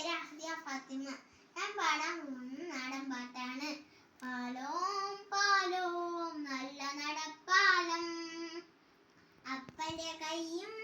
പേര് അഹ്ദിയ ഫാത്തിമ. ഞാൻ പാടാൻ പോകുന്നത് നാടൻ പാട്ടാണ്. പാലോം പാലോം നല്ല നടപ്പാലം. അപ്പന്റെ കൈയും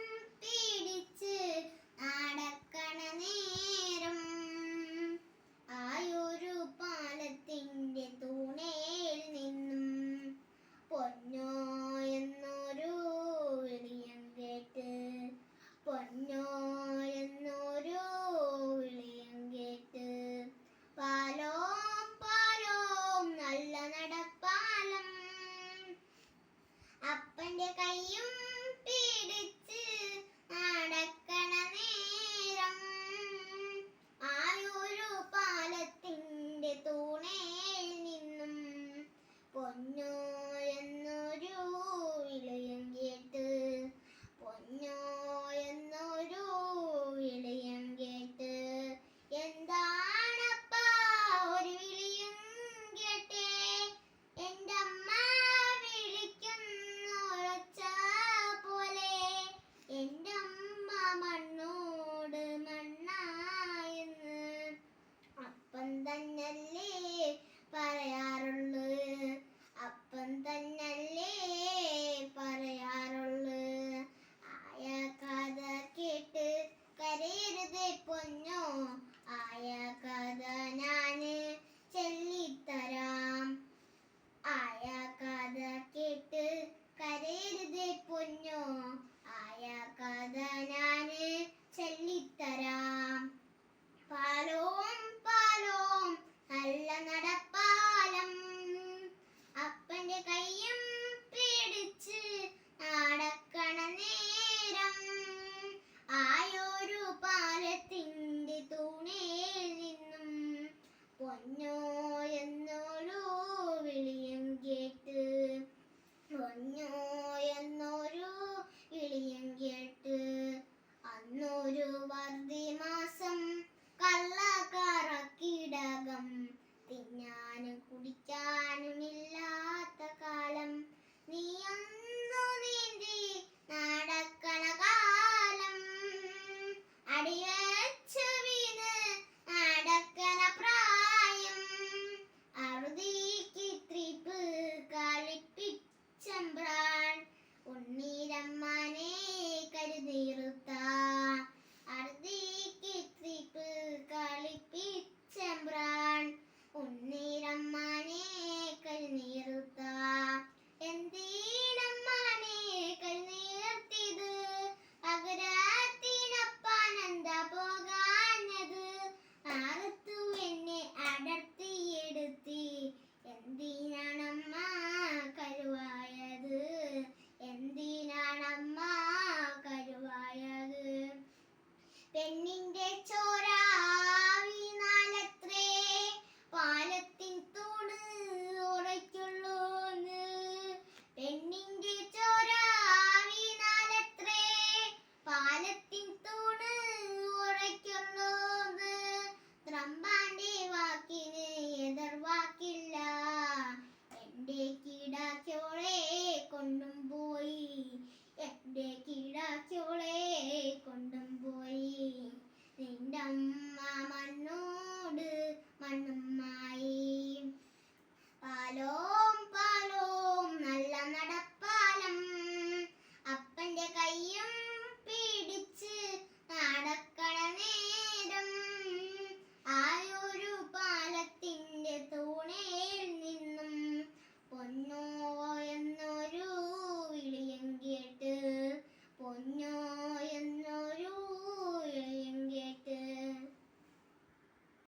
നമ്മാനേക്കൽ നിറുത്ത